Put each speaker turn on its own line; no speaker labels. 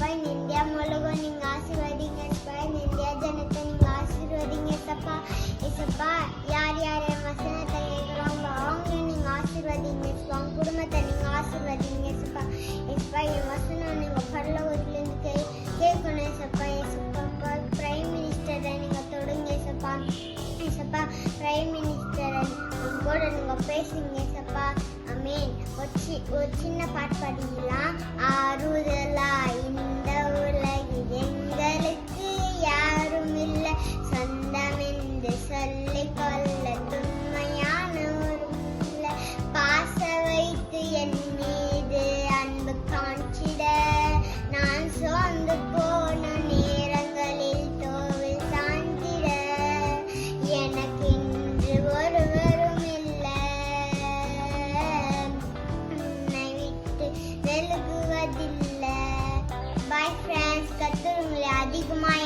spine India முழுகும் நீங்க ஆசிர்வதிங்க spine India ஜனத்தை நீங்க ஆசிர்வதிங்க சப்பா இசப்பா யார் யார் என் வசனத்தை கேட்குறாங்களோ அவங்களையும் நீங்க ஆசிர்வதிங்க எசப்பா அவங்க குடும்பத்தை நீங்க ஆசிர்வதிங்க சப்பா இசப்பா என் வசனம் நீங்க பரலோகத்துலேருந்து கே கேட்கணும் சப்பா இசப்பா பிரைம் மினிஸ்டரை நீங்க தொடுங்க சப்பா இசப்பா பிரைம் மினிஸ்டரை உங்களோட நீங்க பேசுங்க சப்பா அமீன் ஒரு சின்ன பாட்டு பாடிக்கலாம் ஆறுதலா சத்துணங்களை அதிகமாக